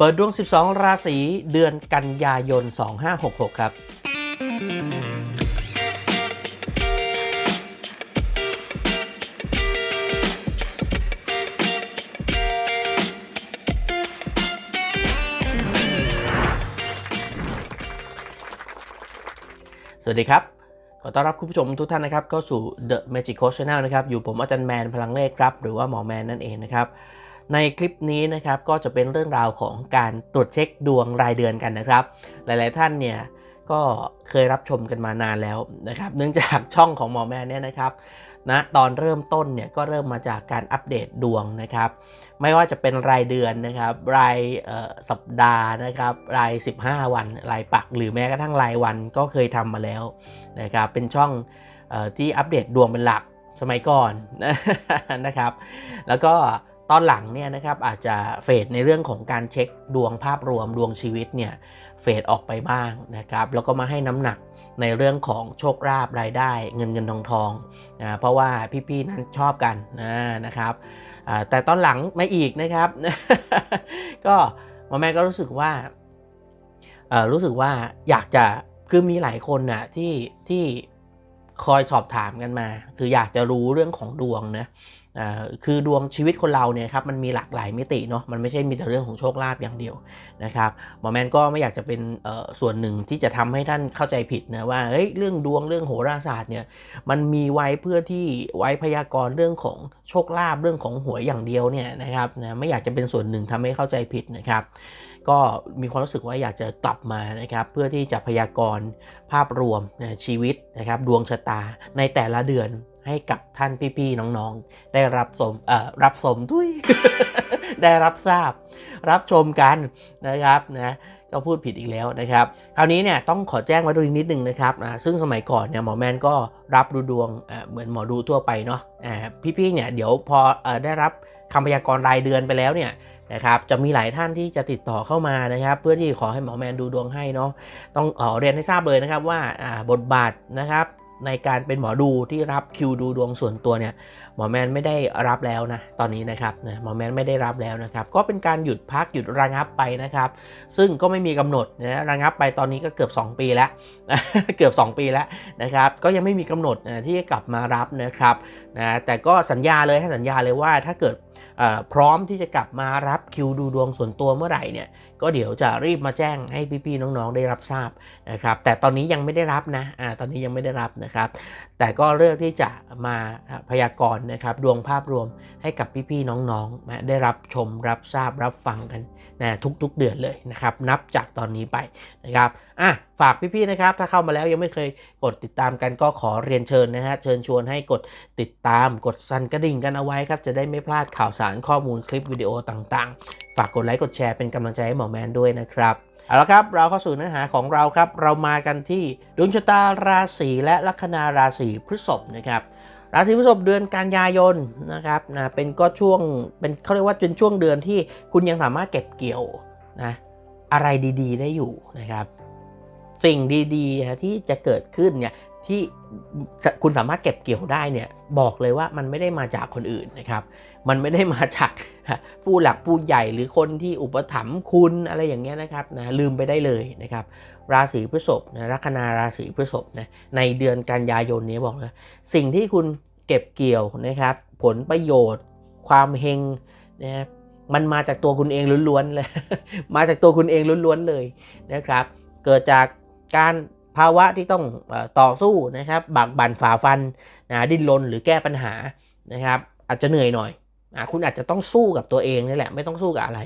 เปิดดวง 12 ราศีเดือนกันยายน 2566 ครับ สวัสดีครับ ขอต้อนรับคุณผู้ชมทุกท่านนะครับเข้าสู่ The Magic Coach Channel นะครับ อยู่ผมอาจารย์แมนพลังเลขครับ หรือว่าหมอแมนนั่นเองนะครับ ในคลิปนี้นะครับก็จะเป็นเรื่องราวของการตรวจเช็คดวงรายเดือนกันนะครับ หลาย ๆ ท่านเนี่ยก็เคยรับชมกันมานานแล้วนะครับ เนื่องจากช่องของหมอแมนเนี่ยนะครับนะตอนเริ่มต้นเนี่ยก็เริ่มมาจากการอัปเดตดวงนะครับ ไม่ว่าจะเป็นรายเดือนนะครับ รายสัปดาห์นะครับ ราย 15 วัน รายปัก หรือแม้กระทั่งรายวันก็เคยทำมาแล้วนะครับ เป็นช่องออที่อัปเดตดวงเป็นหลักสมัยก่อนนะครับ แล้วก็ ตอนหลังเนี่ยนะครับอาจจะเฟดในเรื่องของการเช็คดวงภาพรวมดวงชีวิตเนี่ยเฟดออกไปบ้างนะครับแล้วก็มาให้น้ำหนักในเรื่องของโชคลาภรายได้เงินเงินทองทองนะเพราะว่าพี่ๆนั้นชอบกันนะนะครับแต่ตอนหลังไม่อีกนะครับ ก็หมอแม่ก็รู้สึกว่ารู้สึกว่าอยากจะคือมีหลายคนน่ะที่ที่คอยสอบถามกันมา คืออยากจะรู้เรื่องของดวงนะอ่าคือดวงชีวิตคนเราเนี่ยครับมันมีหลากหลายมิติเนาะมันไม่ใช่มีแต่เรื่องของโชคลาภอย่างเดียวนะครับหมอแมนก็ไม่อยากจะเป็นส่วนหนึ่งที่จะทำให้ท่านเข้าใจผิดนะว่าเฮ้ยเรื่องดวงเรื่องโหราศาสตร์เนี่ยมันมีไว้เพื่อที่ไว้พยากรณ์เรื่องของโชคลาภเรื่องของหวยอย่างเดียวเนี่ยนะครับนะไม่อยากจะเป็นส่วนหนึ่งทำให้เข้าใจผิดนะครับ ก็มีความรู้สึกว่าอยากจะกลับมานะครับเพื่อที่จะพยากรณ์ภาพรวมนะชีวิตนะครับดวงชะตาในแต่ละเดือน ให้กับท่านพี่ๆน้องๆ ได้รับสมเอ่อรับสมด้วย ได้รับทราบ รับชมกันนะครับนะก็พูดผิดอีกแล้วนะครับ คราวนี้เนี่ยต้องขอแจ้งไว้ตรงนี้นิดนึงนะครับอ่าซึ่งสมัยก่อนเนี่ยหมอแมนก็รับดูดวงเหมือนหมอดูทั่วไปเนาะพี่ๆเนี่ยเดี๋ยวพออได้รับคำพยากรณ์รายเดือนไปแล้วเนี่ยนะครับจะมีหลายท่านที่จะติดต่อเข้ามานะครับ เพื่อที่ขอให้หมอแมนดูดวงให้เนาะต้องขอเรียนให้ทราบเลยนะครับว่าบทบาทนะครับ ในการเป็นหมอดูที่รับคิวดูดวงส่วนตัวเนี่ยหมอแมนไม่ได้รับแล้วนะตอนนี้นะครับนะหมอแมนไม่ได้รับแล้วนะครับ ก็เป็นการหยุดพักหยุดระงับไปนะครับ ซึ่งก็ไม่มีกำหนดนะระงับไปตอนนี้ก็เกือบ 2 ปีแล้วเกือบ 2 ปีแล้วนะครับ ก็ยังไม่มีกำหนดนะที่จะกลับมารับนะครับนะแต่ก็สัญญาเลยให้สัญญาเลยว่าถ้าเกิดพร้อมที่จะกลับมารับคิวดูดวงส่วนตัวเมื่อไหร่เนี่ย ก็เดี๋ยวจะรีบมาแจ้งให้พี่ๆน้องๆได้รับทราบนะครับ แต่ตอนนี้ยังไม่ได้รับนะอ่าตอนนี้ยังไม่ได้รับนะครับ แต่ก็เลือกที่จะมาพยากรณ์นะครับ ดวงภาพรวมให้กับพี่ๆน้องๆนะได้รับชมรับทราบรับฟังกันนะทุกๆเดือนเลยนะครับ นับจากตอนนี้ไปนะครับอะฝากพี่ๆนะครับ ถ้าเข้ามาแล้วยังไม่เคยกดติดตามกันก็ขอเรียนเชิญนะฮะเชิญชวนให้กดติดตามกดสั่นกระดิ่งกันเอาไว้ครับ จะได้ไม่พลาดข่าวสารข้อมูลคลิปวิดีโอต่างๆ ฝากกดไลค์กดแชร์เป็นกำลังใจให้หมอแมนด้วยนะครับเอาละครับ เราเข้าสู่เนื้อหาของเราครับ เรามากันที่ดวงชะตาราศีและลัคนาราศีพฤษภนะครับ ราศีพฤษภเดือนกันยายนนะครับนะเป็นก็ช่วงเป็นเขาเรียกว่าเป็นช่วงเดือนที่คุณยังสามารถเก็บเกี่ยวนะอะไรดีๆ ได้อยู่นะครับ สิ่งดีๆที่จะเกิดขึ้นเนี่ย ที่คุณสามารถเก็บเกี่ยวได้เนี่ยบอกเลยว่ามันไม่ได้มาจากคนอื่นนะครับ มันไม่ได้มาจากผู้หลักผู้ใหญ่หรือคนที่อุปถัมภ์คุณอะไรอย่างเงี้ยนะครับนะลืมไปได้เลยนะครับ ราศีพฤษภนะลัคนาราศีพฤษภนะในเดือนกันยายนนี้บอกเลยสิ่งที่คุณเก็บเกี่ยวนะครับ ผลประโยชน์ ความเฮงนะครับมันมาจากตัวคุณเองล้วนๆเลยมาจากตัวคุณเองล้วนๆเลยนะครับ เกิดจากการ ภาวะที่ต้องต่อสู้นะครับบักบั่นฝ่าฟันนะดิ้นรนหรือแก้ปัญหานะครับ อาจจะเหนื่อยหน่อยอคุณอาจจะต้องสู้กับตัวเองนี่แหละไม่ต้องสู้กับอะไร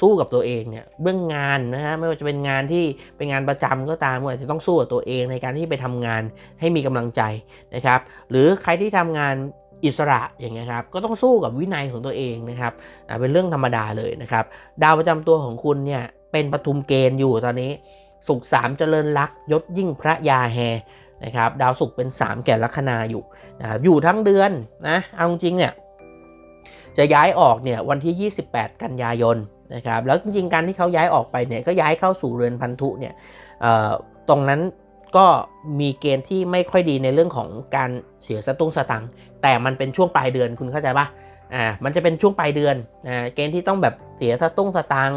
สู้กับตัวเองเนี่ยเรื่องงานนะฮะไม่ว่าจะเป็นงานที่เป็นงานประจำก็ตามคุณอาจจะต้องสู้กับตัวเองในการที่ไปทำงานให้มีกำลังใจนะครับ หรือใครที่ทำงานอิสระอย่างเงี้ยครับก็ต้องสู้กับวินัยของตัวเองนะครับเป็นเรื่องธรรมดาเลยนะครับ ดาวประจำตัวของคุณเนี่ยเป็นปฐุมเกณฑ์อยู่ตอนนี้ สุขสามเจริญลักยศยิ่งพระยาแฮนะครับดาวศุกร์เป็น 3 แก่ลัคนาอยู่นะครับอยู่ทั้งเดือนนะเอาจริงๆเนี่ยจะย้ายออกเนี่ยวันที่ 28 กันยายนนะครับแล้วจริงๆการที่เขาย้ายออกไปเนี่ยก็ย้ายเข้าสู่เรือนพันธุเนี่ยตรงนั้นก็มีเกณฑ์ที่ไม่ค่อยดีในเรื่องของการเสียสตุ้งสตังแต่มันเป็นช่วงปลายเดือนคุณเข้าใจปะอ่ามันจะเป็นช่วงปลายเดือนนะเกณฑ์ที่ต้องแบบเสียสตุ้งสตัง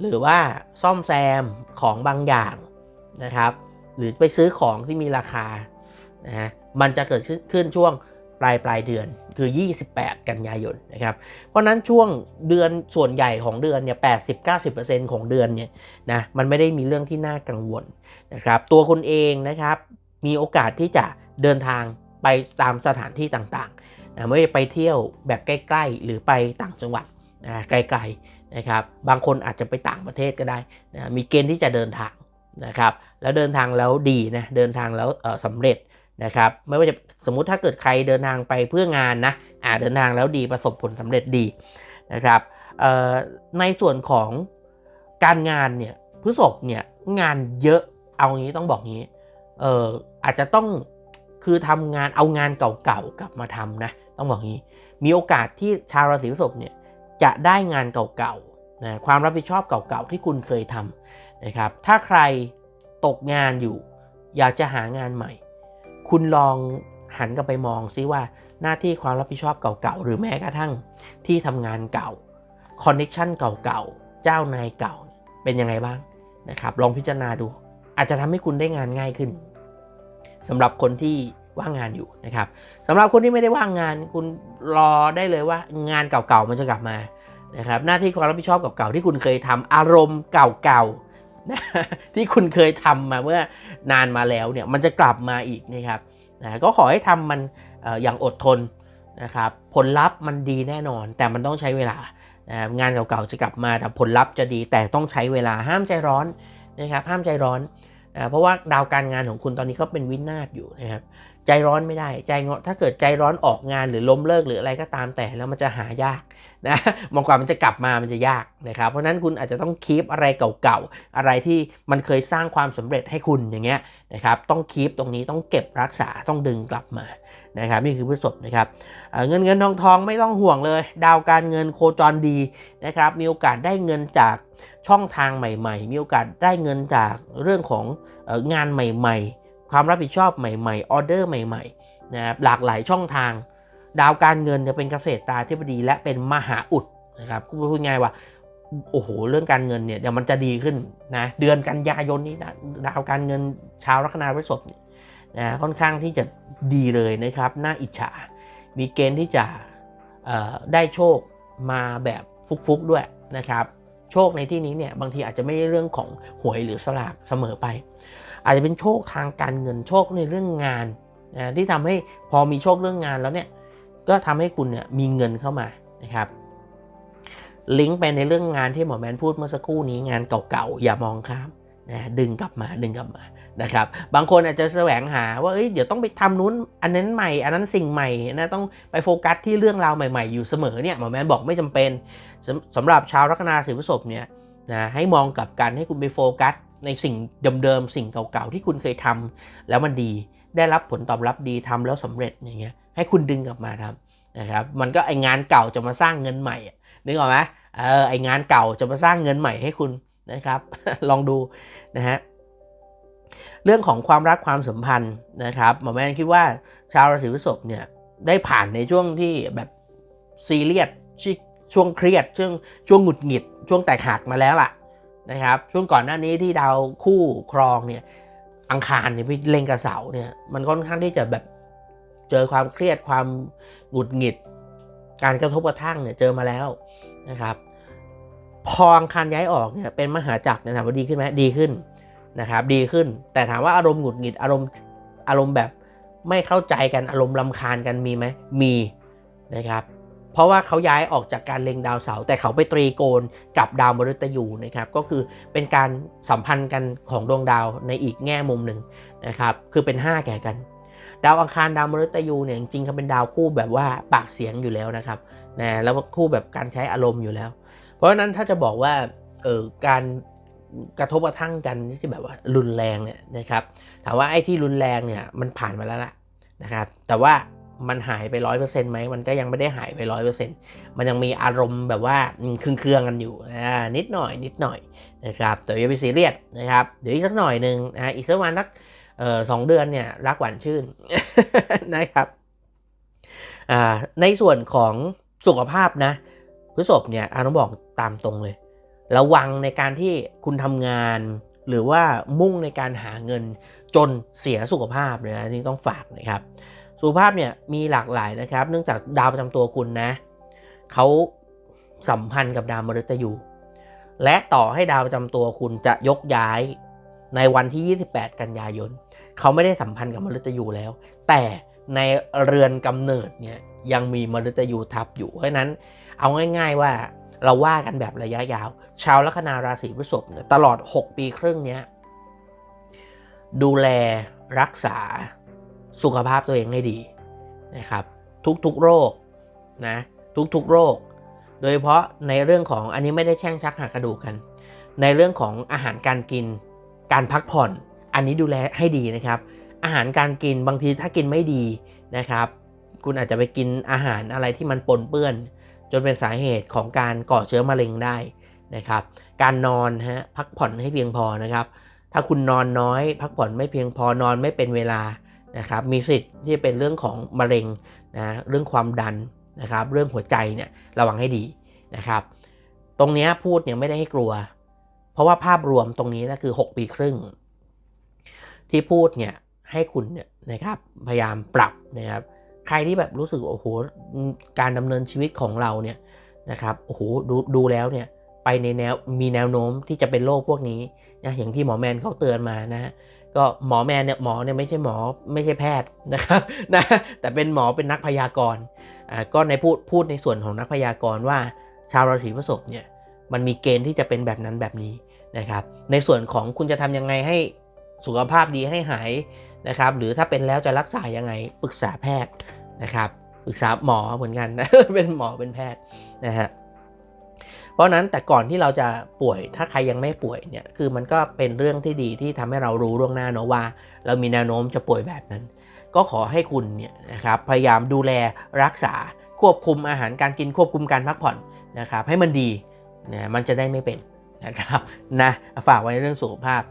หรือว่าซ่อมแซมของบางอย่างนะครับ หรือไปซื้อของที่มีราคานะฮะมันจะเกิดขึ้นช่วงปลายปลายเดือนคือ 28 กันยายนนะครับ เพราะนั้นช่วงเดือนส่วนใหญ่ของเดือนเนี่ย80-90%ของเดือนเนี่ยนะมันไม่ได้มีเรื่องที่น่ากังวลนะครับ ตัวคุณเองนะครับมีโอกาสที่จะเดินทางไปตามสถานที่ต่างๆนะไม่ว่าไปเที่ยวแบบใกล้ ๆ หรือไปต่างจังหวัดนะไกลๆ นะครับบางคนอาจจะไปต่างประเทศก็ได้นะมีเกณฑ์ที่จะเดินทางนะครับแล้วเดินทางแล้วดีนะเดินทางแล้วเอ่อสำเร็จนะครับไม่ว่าจะสมมุติถ้าเกิดใครเดินทางไปเพื่องานนะอ่าเดินทางแล้วดีประสบผลสำเร็จดีนะครับในส่วนของการงานเนี่ยพฤษภเนี่ยงานเยอะเอางี้ต้องบอกงี้เอออาจจะต้องคือทำงานเอางานเก่าๆกลับมาทำนะต้องบอกงี้ มีโอกาสที่ชาวราศีพฤษภเนี่ย จะได้งานเก่าๆนะความรับผิดชอบเก่าๆที่คุณเคยทำนะครับ ถ้าใครตกงานอยู่ อยากจะหางานใหม่ คุณลองหันกลับไปมองซิว่าหน้าที่ความรับผิดชอบเก่าๆหรือแม้กระทั่งที่ทำงานเก่าคอนเน็ชันเก่าๆเจ้านายเก่าเป็นยังไงบ้างนะครับ ลองพิจารณาดู อาจจะทำให้คุณได้งานง่ายขึ้นสำหรับคนที่ว่างงานอยู่นะครับสำหรับคนที่ไม่ได้ว่างงาน คุณ รอได้เลยว่างานเก่าๆมันจะกลับมานะครับหน้าที่ความรับผิดชอบเก่าๆที่คุณเคยทำอารมณ์เก่าๆนะที่คุณเคยทำมาเมื่อนานมาแล้วเนี่ยมันจะกลับมาอีกนะครับนะก็ขอให้ทำมันออย่างอดทนนะครับผลลัพธ์มันดีแน่นอน แต่มันต้องใช้เวลานะงานเก่าๆจะกลับมาแต่ผลลัพธ์จะดีแต่ต้องใช้เวลาห้ามใจร้อนนะครับห้ามใจร้อน นะเพราะว่าดาวการงานของคุณตอนนี้ก็เป็นวินาศอยู่นะครับ ใจร้อนไม่ได้ ใจงถ้าเกิดใจร้อนออกงานหรือล้มเลิกหรืออะไรก็ตามแต่แล้วมันจะหายากนะบางกว่ามันจะกลับมามันจะยากนะครับ เพราะนั้นคุณอาจจะต้องคีปอะไรเก่าๆ อะไรที่มันเคยสร้างความสำเร็จให้คุณอย่างเงี้ยนะครับ ต้องคีปตรงนี้ต้องเก็บรักษาต้องดึงกลับมานะครับ นี่คือพฤษภนะครับเงินเงินทองทองไม่ต้องห่วงเลย ดาวการเงินโคจรดีนะครับ มีโอกาสได้เงินจาก ช่องทางใหม่ๆ มีโอกาสได้เงินจากเรื่องของงานใหม่ๆ ความรับผิดชอบใหม่ๆ ออเดอร์ใหม่ๆนะครับหลากหลายช่องทาง ดาวการเงินจะเป็นเกษตรตาธิบดีและเป็นมหาอุดนะครับพูดง่ายว่าโอ้โหเรื่องการเงินเนี่ยเดี๋ยวมันจะดีขึ้นนะเดือนกันยายนนี้นะดาวการเงินชาวลัคนาพฤษภนะค่อนข้างที่จะดีเลยนะครับน่าอิจฉา มีเกณฑ์ที่จะได้โชคมาแบบฟุกๆด้วยนะครับ โชคในที่นี้เนี่ยบางทีอาจจะไม่ใช่เรื่องของหวยหรือสลากเสมอไป อาจจะเป็นโชคทางการเงินโชคในเรื่องงานนะที่ทำให้พอมีโชคเรื่องงานแล้วเนี่ยก็ทำให้คุณเนี่ยมีเงินเข้ามานะครับลิงก์ไปในเรื่องงานที่หมอแมนพูดเมื่อสักครู่นี้งานเก่าๆอย่ามองข้ามนะดึงกลับมาดึงกลับมา นะครับ บางคนอาจจะแสวงหาว่าเอ้ยเดี๋ยวต้องไปทำนู้นอันนั้นใหม่ อันนั้นสิ่งใหม่นะต้องไปโฟกัสที่เรื่องราวใหม่ๆ อยู่เสมอเนี่ยหมอแมนบอกไม่จำเป็นสสำหรับชาวลัคนาสิพฤษภเนี่ยนะให้มองกับกันให้คุณไปโฟกัสในสิ่งเดิมๆสิ่งเก่าๆที่คุณเคยทำแล้วมันดีได้รับผลตอบรับดีทำแล้วสำเร็จอย่างเงี้ยให้คุณดึงกลับมาทำนะครับมันก็ไองานเก่าจะมาสร้างเงินใหม่นึกออกไหมเออไองานเก่าจะมาสร้างเงินใหม่ให้คุณนะครับ ลองดูนะฮะ เรื่องของความรักความสัมพันธ์นะครับหมอแม่คิดว่าชาวราศีพฤษภเนี่ยได้ผ่านในช่วงที่แบบซีเรียสช่วงเครียดช่วงช่วงหงุดหงิด ช่วงแตกหักมาแล้วล่ะนะครับช่วงก่อนหน้านี้ที่ดาวคู่ครองเนี่ยอังคารเนี่ยไปเล็งกับเสาเนี่ยมันค่อนข้างที่จะแบบเจอความเครียดความหงุดหงิด การกระทบกระทั่งเนี่ยเจอมาแล้วนะครับพออังคารย้ายออกเนี่ยเป็นมหาจักรเนะครับว่าดีขึ้นไหมดีขึ้น นะครับดีขึ้น แต่ถามว่าอารมณ์หงุดหงิดอารมณ์อารมณ์แบบไม่เข้าใจกันอารมณ์ลำคาญกันมีไหมมีนะครับเพราะว่าเขาย้ายออกจากการเล็งดาวเสาร์แต่เขาไปตรีโกณกับดาวมฤตยูนะครับก็คือเป็นการสัมพันธ์กันของดวงดาวในอีกแง่มุมหนึ่งนะครับคือเป็น 5 แก่กัน ดาวอังคารดาวมฤตยูเนี่ยจริงๆเขาเป็นดาวคู่แบบว่าปากเสียงอยู่แล้วนะครับนะแล้วคู่แบบการใช้อารมณ์อยู่แล้ว เพราะฉะนั้นถ้าจะบอกว่าเออการ กระทบกระทั่งกันที่แบบว่ารุนแรงเนี่ยนะครับถามว่าไอ้ที่รุนแรงเนี่ยมันผ่านมาแล้วล่ะนะครับแต่ว่ามันหายไปร้อยเปอร์เซ็นต์ไหมมันก็ยังไม่ได้หายไปร้อยเปอร์เซ็นต์มันยังมีอารมณ์แบบว่าเครื่องเครื่องกันอยู่อ่านิดหน่อยนิดหน่อยนะครับแต่อย่าไปซีเรียสนะครับเดี๋ยวอีกสักหน่อยหนึ่งนะอีกสักวันสักสองเดือนเนี่ยรักหวานชื่นนะครับในส่วนของสุขภาพนะพฤษภเนี่ยอาต้องบอกตามตรงเลย ระวังในการที่คุณทำงาน หรือว่ามุ่งในการหาเงินจนเสียสุขภาพเลยนะนี่ต้องฝากนะครับ สุขภาพเนี่ยมีหลากหลายนะครับ เนื่องจากดาวประจำตัวคุณนะเขาสัมพันธ์กับดาวมฤตยูและต่อให้ดาวประจำตัวคุณจะยกย้ายในวันที่ 28 กันยายนเขาไม่ได้สัมพันธ์กับมฤตยูแล้ว แต่ในเรือนกำเนิดเนี่ยยังมีมฤตยูทับอยู่เพราะนั้นเอาง่าย ๆว่า เราว่ากันแบบระยะยาว ชาวลัคนาราศีพฤษภเนี่ยตลอด 6 ปีครึ่งเนี้ยดูแลรักษาสุขภาพตัวเองให้ดีนะครับ ทุกๆโรคนะทุกๆโรค โดยเฉพาะในเรื่องของอันนี้ไม่ได้แช่งชักหักกระดูกกัน ในเรื่องของอาหารการกิน การพักผ่อน อันนี้ดูแลให้ดีนะครับ อาหารการกินบางทีถ้ากินไม่ดีนะครับ คุณอาจจะไปกินอาหารอะไรที่มันปนเปื้อน จนเป็นสาเหตุของการก่อเชื้อมะเร็งได้นะครับ การนอนฮะพักผ่อนให้เพียงพอนะครับ ถ้าคุณนอนน้อย พักผ่อนไม่เพียงพอนอนไม่เป็นเวลานะครับ มีสิทธิ์ที่จะเป็นเรื่องของมะเร็งนะเรื่องความดันนะครับ เรื่องหัวใจเนี่ยระวังให้ดีนะครับ ตรงนี้พูดเนี่ยไม่ได้ให้กลัว เพราะว่าภาพรวมตรงนี้นะคือ 6 ปีครึ่ง ที่พูดเนี่ยให้คุณเนี่ยนะครับพยายามปรับนะครับ ใครที่แบบรู้สึกว่าโอ้โหการดำเนินชีวิตของเราเนี่ยนะครับโอ้โหดูดูแล้วเนี่ยไปในแนวมีแนวโน้มที่จะเป็นโรคพวกนี้นะอย่างที่หมอแมนเขาเตือนมานะก็หมอแมนเนี่ยหมอเนี่ยไม่ใช่หมอไม่ใช่แพทย์นะครับนะแต่เป็นหมอเป็นนักพยากรณ์อ่าก็ในพูดพูดในส่วนของนักพยากรณ์ว่า ชาวราศีพฤษภเนี่ยมันมีเกณฑ์ที่จะเป็นแบบนั้นแบบนี้นะครับ ในส่วนของคุณจะทำยังไงให้สุขภาพดีให้หายนะครับ หรือถ้าเป็นแล้วจะรักษายังไงปรึกษาแพทย์ นะครับปรึกษาหมอเหมือนกันนะเป็นหมอเป็นแพทย์นะฮะเพราะนั้นแต่ก่อนที่เราจะป่วยถ้าใครยังไม่ป่วยเนี่ยคือมันก็เป็นเรื่องที่ดีที่ทำให้เรารู้ล่วงหน้าเนาะว่า เรามีแนวโน้มจะป่วยแบบนั้น ก็ขอให้คุณเนี่ยนะครับพยายามดูแลรักษาควบคุมอาหารการกินควบคุมการพักผ่อนนะครับให้มันดีนะมันจะได้ไม่เป็นนะครับนะฝากไว้ในเรื่องสุขภาพ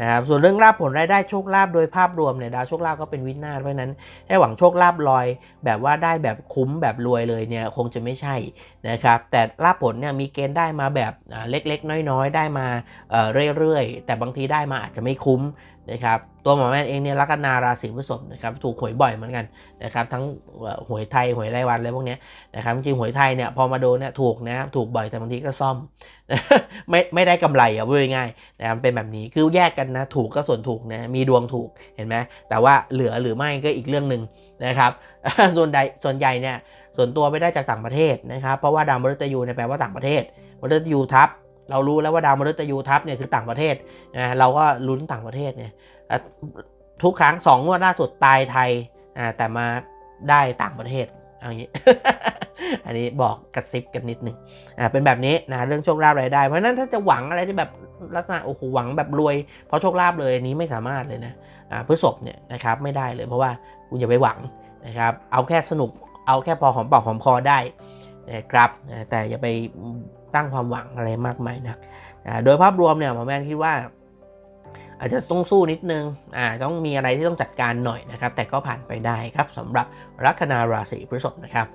นะครับส่วนเรื่องลาบผลรายได้โชคลาบโดยภาพรวมเนี่ยดาวโชคลาบก็เป็นวินาศเพราะนั้นให้หวังโชคลาบลอย แบบว่าได้แบบคุ้มแบบรวยเลยเนี่ยคงจะไม่ใช่นะครับแต่ลาบผลเนี่ยมีเกณฑ์ได้มาแบบเล็กๆ น้อยๆ ได้มาเรื่อยๆ แต่บางทีได้มาอาจจะไม่คุ้ม นะครับตัวหมอแม่เองเนี่ยลัคนาราศีพฤษภนะครับถูกหวยบ่อยเหมือนกันนะครับทั้งหวยไทยหวยรายวันอะไรพวกนี้นะครับจริงหวยไทยเนี่ยพอมาโดนเนี่ยถูกนะถูกบ่อยแต่บางทีก็ซ่อมไม่ไม่ได้กำไรอะพูดง่ายนะครับเป็นแบบนี้คือแยกกันนะถูกก็ส่วนถูกนะมีดวงถูกเห็นไหมแต่ว่าเหลือหรือไม่ก็อีกเรื่องหนึ่งนะครับส่วนใดส่วนใหญ่เนี่ยส่วนตัวไม่ได้จากต่างประเทศนะครับเพราะว่าดาวมฤตยูเนี่ยแปลว่าต่างประเทศมฤตยูทับ เรารู้แล้วว่าดาวมฤตยูทับเนี่ยคือต่างประเทศนะเราก็ลุ้นต่างประเทศเนี่ยทุกครั้งสองงวดล่าสุดตายไทยแต่มาได้ต่างประเทศอย่างนี้ อันนี้บอกกระซิบกันนิดนึงอ่าเป็นแบบนี้นะเรื่องโชคลาภรายได้ เพราะนั้นถ้าจะหวังอะไรที่แบบลักษณะโอ้โหหวังแบบรวย เพราะโชคลาภเลยอันนี้ไม่สามารถเลยนะอ่าพฤษภเนี่ยนะครับไม่ได้เลยเพราะว่าคุณอย่าไปหวังนะครับเอาแค่สนุกเอาแค่พอหอมปากหอมคอได้นะครับแต่อย่าไป ตั้งความหวังอะไรมากมายนะโดยภาพรวมเนี่ยหมอแมนคิดว่าอาจจะต้องสู้นิดนึง อ่า ต้องมีอะไรที่ต้องจัดการหน่อยนะครับ แต่ก็ผ่านไปได้ครับสำหรับลัคนาราศีพฤษภนะครับ